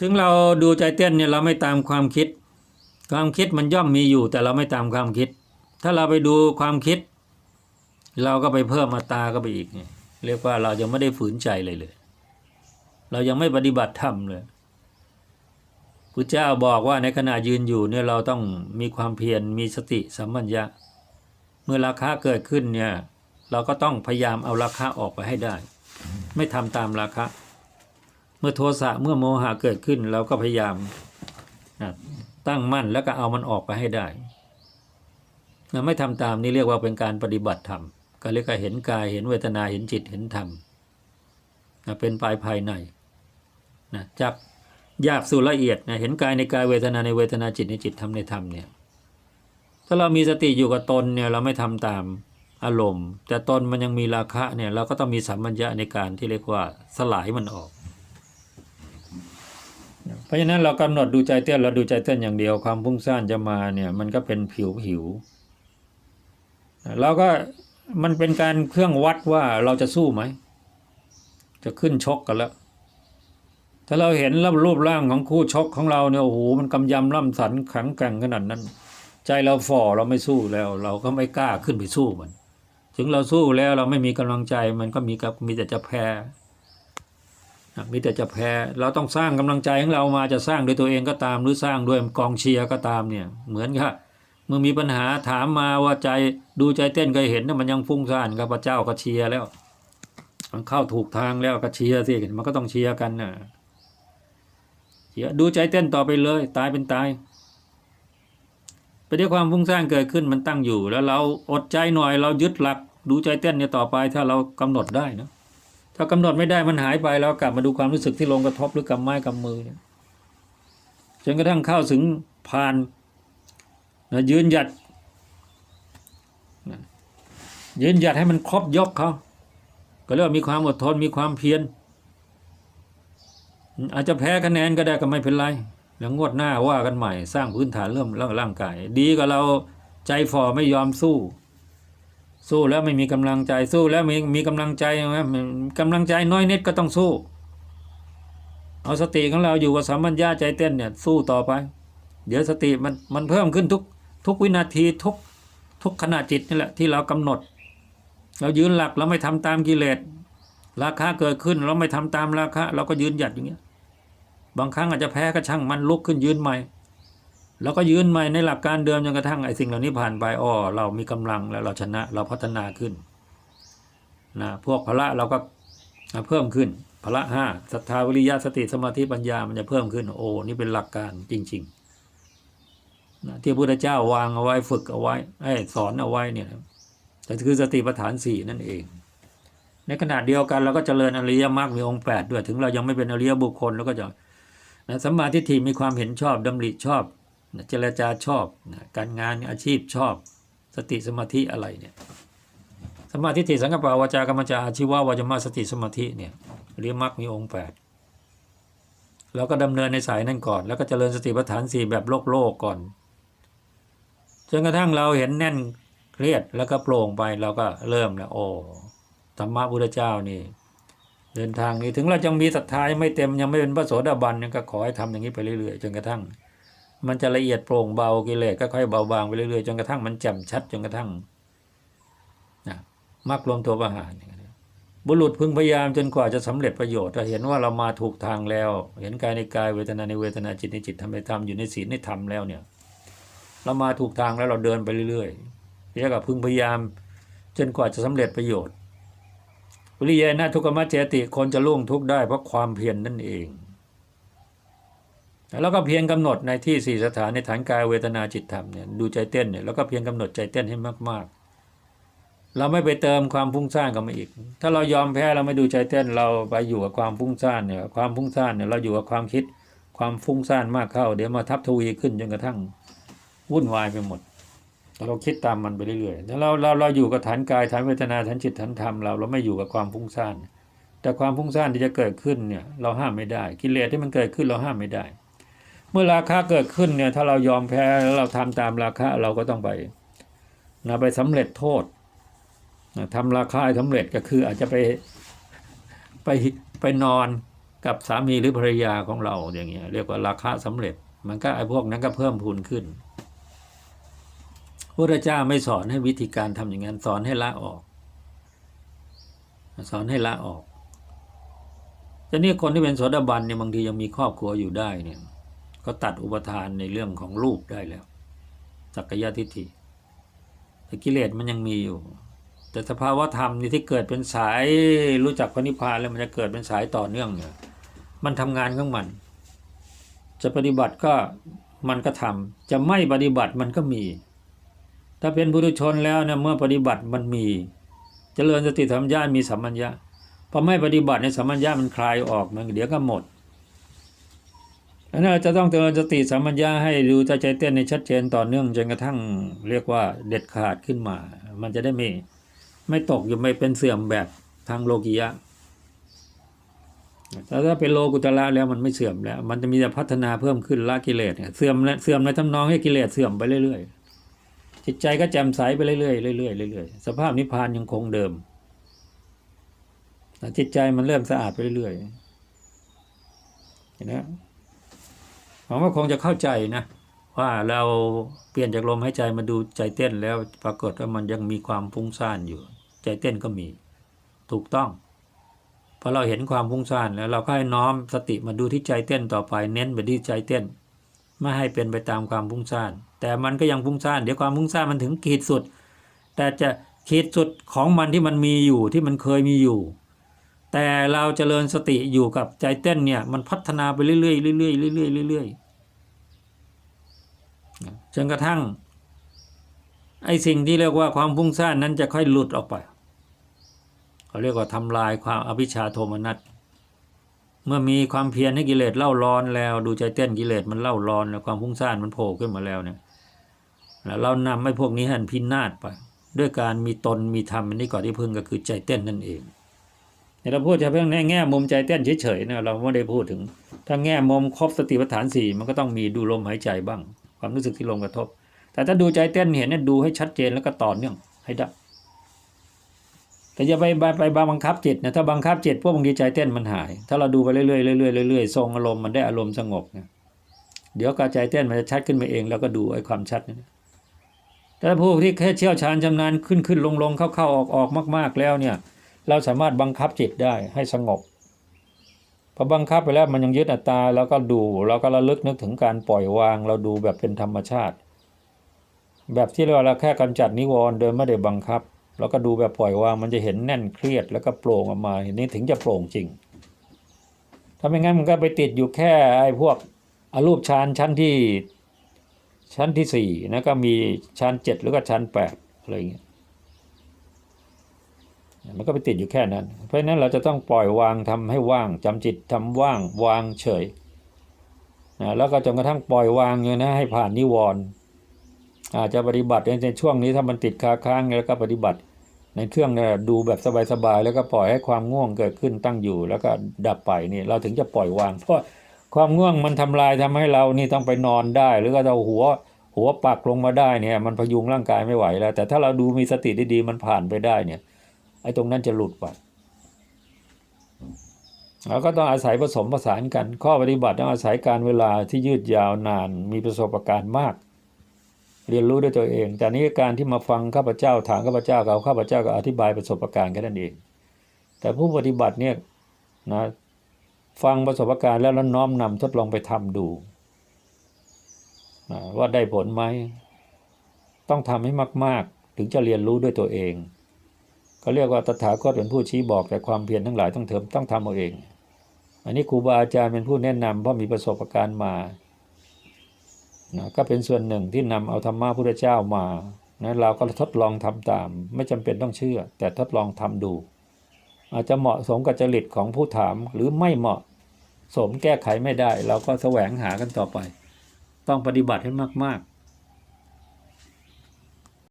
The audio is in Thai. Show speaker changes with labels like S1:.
S1: ถึงเราดูใจเต้นเนี่ยเราไม่ตามความคิด ความคิดมันย่อมมีอยู่ แต่เราไม่ตามความคิด ถ้าเราไปดูความคิด เราก็ไปเพิ่มมาตาก็ไปอีกเนี่ยเรียกว่าเรายังไม่ได้ฝืนใจเลยเลย เรายังไม่ปฏิบัติธรรมเลยพุทธเจ้าบอกว่าในขณะยืนอยู่เนี่ยเราต้องมีความเพียรมีสติสัมมัญญะ เมื่อราคะเกิดขึ้นเนี่ยเราก็ต้องพยายามเอาราคะออกไปให้ได้ ไม่ทำตามราคะ เมื่อโทสะเมื่อโมหะเกิดขึ้นเราก็พยายามตั้งมั่นแล้วก็เอามันออกไปให้ได้ไม่ทำตามนี่เรียกว่าเป็นการปฏิบัติธรรมก็เรียกว่าเห็นกายเห็นเวทนาเห็นจิตเห็นธรรมเป็นปลายภายในนะจากยากสู่ละเอียดนะเห็นกายในกายเวทนาในเวทนาจิตในจิตธรรมในธรรมเนี่ยถ้าเรามีสติอยู่กับตนเนี่ยเราไม่ทำตามอารมณ์ แต่ตนมันยังมีราคะเนี่ยเราก็ต้องมีสัมมัญญะในการที่เรียกว่าสลายมันออก เพราะฉะนั้นเรากำหนดดูใจเต้นเราดูใจเต้นอย่างเดียวความพุ่งซ่านจะมาเนี่ยมันก็เป็นผิวผิวเราก็มันเป็นการเครื่องวัดว่าเราจะสู้ไหม จะขึ้นชกกันแล้ว ถ้าเราเห็นรูปร่างของคู่ชกของเราเนี่ยโอ้โหมันกำยำล่ำสันแข็งแกร่งขนาดนั้น ใจเราฝ่อเราไม่สู้แล้ว เราก็ไม่กล้าขึ้นไปสู้มัน ถึงเราสู้แล้วเราไม่มีกำลังใจมันก็มีกับมีแต่จะแพ้ มีแต่จะแพ้เราต้องสร้างกำลังใจของเรามาจะสร้างด้วยตัวเองก็ตาม หรือสร้างด้วยกองเชียร์ก็ตามเนี่ยเหมือนกับเมื่อมีปัญหาถามมาว่าใจดูใจเต้นก็เห็นนะมันยังฟุ้งซ่านกับพระเจ้าก็เชียร์แล้วมันเข้าถูกทางแล้วก็เชียร์สิมันก็ต้องเชียร์กันนะเชียร์ดูใจเต้นต่อไปเลย ตายเป็นตายไปด้วยความฟุ้งซ่านเกิดขึ้นมันตั้งอยู่ แล้วเราอดใจหน่อยเรายึดหลัก ดูใจเต้นเนี่ยต่อไปถ้าเรากำหนดได้นะ ถ้ากำหนดไม่ได้มันหายไปเรากลับมาดูความรู้สึกที่ลงกระทบหรือกำไม้กำมือเนี่ยจนกระทั่งเข้าถึงผ่านนะยืนหยัดยืนหยัดให้มันครบยกเขาก็เรียกว่ามีความอดทนมีความเพียรอาจจะแพ้คะแนนก็ได้ก็ไม่เป็นไรแล้วงวดหน้าว่ากันใหม่ สร้างพื้นฐานเริ่มร่างกาย ดีกว่าเราใจฝ่อไม่ยอมสู้ สู้แล้วไม่มีกำลังใจสู้แล้วมีมีกำลังใจนะกำลังใจน้อยนิดก็ต้องสู้ เอาสติของเราอยู่กับสัมมัญญาใจเต้นเนี่ยสู้ต่อไป เดี๋ยวสติมันมันเพิ่มขึ้นทุกทุกวินาทีทุกทุกขณะจิตนี่แหละที่เรากำหนด เรายืนหลักเราไม่ทำตามกิเลสราคาเกิดขึ้นเราไม่ทำตามราคาเราก็ยืนหยัดอย่างเงี้ยบางครั้งอาจจะแพ้ก็ช่างมันลุกขึ้นยืนใหม่ แล้วก็ยืนใหม่ในหลักการเดิมจนกระทั่งไอ้สิ่งเหล่านี้ผ่านไปอ้อเรามีกำลังแล้วเราชนะเราพัฒนาขึ้นนะพวกพละเราก็เพิ่มขึ้นพละห้าศรัทธาวิริยะสติสมาธิปัญญามันจะเพิ่มขึ้นโอ้นี่เป็นหลักการจริงๆนะที่พระพุทธเจ้าวางเอาไว้ฝึกเอาไว้ให้สอนเอาไว้เนี่ยแต่คือสติปัฏฐานสี่นั่นเอง ในขณะเดียวกันเราก็เจริญอริยมรรคมีองค์แปดด้วยถึงเรายังไม่เป็นอริยบุคคลแล้วก็จะนะสัมมาทิฏฐิมีความเห็นชอบดำริชอบ เจรจาชอบนะการงานอาชีพชอบ สติสมาธิอะไรเนี่ยสมาทิฏฐิสังกปปวาจากรรมจาอาชีวะวายมาสติสมาธิเนี่ยอริยมรรคมีองค์แปดเราก็ดำเนินในสายนั่นก่อน แล้วก็เจริญสติปัฏฐานสี่แบบโลกโลกก่อนจนกระทั่งเราเห็นแน่นเครียดแล้วก็โปร่งไปเราก็เริ่มแล้วโอ้ธรรมะพุทธเจ้านี่ เดินทางนี้ถึงเรายังมีศรัทธายังไม่เต็มยังไม่เป็นพระโสดาบันเนี่ยก็ขอให้ทำอย่างนี้ไปเรื่อยๆจนกระทั่ง มันจะละเอียดโปร่งเบากิเลสก็ค่อยเบาบางไปเรื่อยๆจนกระทั่งมันแจ่มชัดจนกระทั่งนะมรรครวมตัวประหารบุรุษพึงพยายามจนกว่าจะสำเร็จประโยชน์ถ้าเห็นว่าเรามาถูกทางแล้ว เห็นกายในกายเวทนาในเวทนาจิตในจิตทำในธรรมอยู่ในศีลในธรรมแล้วเนี่ย เรามาถูกทางแล้วเราเดินไปเรื่อยๆเรียกว่าพึงพยายามจนกว่าจะสำเร็จประโยชน์วิริยะนะทุกขมัจเจติคนจะล่วงทุกได้เพราะความเพียรนนั่นเอง แล้วก็เพียรกำหนดในที่สี่สถานในฐานกายเวทนาจิตธรรมเนี่ยดูใจเต้นเนี่ยแล้วก็เพียรกำหนดใจเต้นให้มาก ๆ เราไม่ไปเติมความฟุ้งซ่านกับมาอีก ถ้าเรายอมแพ้เราไม่ดูใจเต้นเราไปอยู่กับความฟุ้งซ่านเนี่ยความฟุ้งซ่านเนี่ยเราอยู่กับความคิดความฟุ้งซ่านมากเข้า เดี๋ยวมาทับทวีขึ้นจนกระทั่งวุ่นวายไปหมด เราคิดตามมันไปเรื่อยๆแล้วเราเราเราอยู่กับฐานกายฐานเวทนาฐานจิตฐานธรรมเราเราไม่อยู่กับความฟุ้งซ่านแต่ความฟุ้งซ่านที่จะเกิดขึ้นเนี่ยเราห้ามไม่ได้ กิเลสที่มันเกิดขึ้นเราห้ามไม่ได้ มื่อราคาเกิดขึ้นเนี่ยถ้าเรายอมแพ้แล้วเราทำตามราคาเราก็ต้องไปนะไปสำเร็จโทษนะทำราคาให้สำเร็จก็คืออาจจะไปไปไปนอนกับสามีหรือภรรยาของเราอย่างเงี้ยเรียกว่าราคาสำเร็จ มันก็ไอ้พวกนั้นก็เพิ่มพูนขึ้นพระเจ้าไม่สอนให้วิธีการทำอย่างนั้นสอนให้ละออก สอนให้ละออกจะนี่คนที่เป็นโสดาบันเนี่ยบางทียังมีครอบครัวอยู่ได้เนี่ย ก็ตัดอุปทานในเรื่องของรูปได้แล้ว สักกายทิฏฐิแต่กิเลสมันยังมีอยู่ แต่สภาวะธรรมนี่ที่เกิดเป็นสายรู้จักพระนิพพานแล้วมันจะเกิดเป็นสายต่อเนื่องเนี่ยมันทำงานของมัน จะปฏิบัติก็มันก็ทำจะไม่ปฏิบัติมันก็มี ถ้าเป็นบุรุชนแล้วเนี่ยเมื่อปฏิบัติมันมีเจริญสติธรรมญาณมีสัมมัญญะพอไม่ปฏิบัติในสัมมัญญะมันคลายออกมันเดี๋ยวก็หมด อันนั้นเราจะต้องเจริญสติสัมมัญญะให้ดูใจใจเต้นในชัดเจนต่อเนื่องจนกระทั่งเรียกว่าเด็ดขาดขึ้นมา มันจะได้ไม่ไม่ตกอยู่ไม่เป็นเสื่อมแบบทางโลกียะแต่ถ้าเป็นโลกุตละแล้วมันไม่เสื่อมแล้ว มันจะมีแต่พัฒนาเพิ่มขึ้นละกิเลสเสื่อมเสื่อมในทำนองให้กิเลสเสื่อมไปเรื่อยๆจิตใจก็แจ่มใสไปเรื่อยๆเรื่อยๆเรื่อยๆสภาพนิพพานยังคงเดิมแต่จิตใจมันเริ่มสะอาดไปเรื่อยๆเห็นไหม ผมว่าคงจะเข้าใจนะ ว่าเราเปลี่ยนจากลมหายใจมาดูใจเต้นแล้วปรากฏว่ามันยังมีความฟุ้งซ่านอยู่ ใจเต้นก็มี ถูกต้องพอเราเห็นความฟุ้งซ่านแล้วเราก็ให้น้อมสติมาดูที่ใจเต้นต่อไป เน้นไปที่ใจเต้น ไม่ให้เป็นไปตามความฟุ้งซ่านแต่มันก็ยังฟุ้งซ่านเดี๋ยวความฟุ้งซ่านมันถึงขีดสุด แต่จะขีดสุดของมันที่มันมีอยู่ที่มันเคยมีอยู่ แต่เราจเจริญสติอยู่กับใจเต้นเนี่ยมันพัฒนาไปเรื่อยๆเรื่อยๆเรื่อยๆเรื่อยๆจนกระทั่งไอ้สิ่งที่เรียกว่าความฟุ้งซ่านนั้นจะค่อยหลุดออกไปเขาเรียกว่าทำลายความอภิชาโทมนัสเมื่อมีความเพียรให้กิเลสเล่าร้อนแล้ว ดูใจเต้นกิเลสมันเล่าร้อนแล้วความฟุ้งซ่านมันโผล่ขึ้นมาแล้วเนี่ยแล้วเรานำไอ้พวกนี้ให้มันพินาศไป ด้วยการมีตนมีธรรมอันนี้ก่อนที่พึ่งก็คือใจเต้นนั่นเอง เนี่ยเราพูดเฉพาะในแง่มุมใจเต้นเฉยๆนะเราไม่ได้พูดถึง ถ้าแง่มุมครบสติปัฏฐานสี่มันก็ต้องมีดูลมหายใจบ้าง ความรู้สึกที่ลมกระทบ แต่ถ้าดูใจเต้นเห็นเนี่ยดูให้ชัดเจนแล้วก็ต่อเนื่องให้ได้แต่อย่าไปไปไปบังคับจิตนะถ้าบังคับจิตพวกบางทีใจเต้นมันหาย ถ้าเราดูไปเรื่อยๆเรื่อยๆเรื่อยๆทรงอารมณ์มันได้อารมณ์สงบเนี่ยเดี๋ยวการใจเต้นมันจะชัดขึ้นมาเอง แล้วก็ดูไอ้ความชัดนี่แต่ผู้ที่แค่เชี่ยวชาญชำนาญขึ้นขึ้นลงลงเข้าเข้าออกออกมาก ๆแล้วเนี่ย เราสามารถบังคับจิตได้ให้สงบพอบังคับไปแล้วมันยังยึดอัตตาแล้วก็ดูเราก็ระลึกนึกถึงการปล่อยวาง เราดูแบบเป็นธรรมชาติ แบบที่เราแค่กำจัดนิวรณ์โดยไม่ได้บังคับ แล้วก็ดูแบบปล่อยวางมันจะเห็นแน่นเครียดแล้วก็โปร่งออกมาเห็นนี้ถึงจะโปร่งจริงถ้าไม่งั้นมันก็ไปติดอยู่แค่ไอ้พวกอรูปฌานชั้นที่ชั้นที่สี่นะก็มีชั้นเจ็ดหรือก็ชั้นแปดอะไรอย่างเงี้ย มันก็ไปติดอยู่แค่นั้น เพราะฉะนั้นเราจะต้องปล่อยวางทำให้ว่างจำจิตทำว่างวางเฉยนะแล้วก็จนกระทั่งปล่อยวางเลยนะให้ผ่านนิวรณ์อาจจะปฏิบัติในช่วงนี้ถ้ามันติดค้าค้างแล้วก็ปฏิบัติในเครื่องเนี่ยดูแบบสบายๆแล้วก็ปล่อยให้ความง่วงเกิดขึ้นตั้งอยู่ แล้วก็ดับไปนี่เราถึงจะปล่อยวาง เพราะความง่วงมันทำลายทำให้เรานี่ต้องไปนอนได้ หรือก็เอาหัวหัวปักลงมาได้เนี่ย มันพยุงร่างกายไม่ไหวแล้ว แต่ถ้าเราดูมีสติดีๆมันผ่านไปได้เนี่ย อ้ตรงนั้นจะหลุดไปเราก็ต้องอาศัยผสมผสานกัน ข้อปฏิบัติต้องอาศัยการเวลาที่ยืดยาวนานมีประสบการณ์มาก เรียนรู้ด้วยตัวเอง แต่นี้การที่มาฟังข้าพเจ้าถามข้าพเจ้ากับข้าพเจ้าก็อธิบายประสบการณ์แค่นั้นเอง แต่ผู้ปฏิบัติเนี่ยนะฟังประสบการณ์แล้วแล้วน้อมนำทดลองไปทำดูนะว่าได้ผลไหมต้องทำให้มาก ๆ ถึงจะเรียนรู้ด้วยตัวเอง เขาเรียกว่าตถาคตเป็นผู้ชี้บอกแต่ความเพียรทั้งหลายต้องเถิมต้องทำเอาเอง อันนี้ครูบาอาจารย์เป็นผู้แนะนำเพราะมีประสบการณ์มานะก็เป็นส่วนหนึ่งที่นำเอาธรรมะพุทธเจ้ามานะเราก็ทดลองทำตาม ไม่จำเป็นต้องเชื่อ แต่ทดลองทำดู อาจจะเหมาะสมกับจริตของผู้ถามหรือไม่เหมาะสมแก้ไขไม่ได้ เราก็แสวงหากันต่อไป ต้องปฏิบัติให้มาก ๆ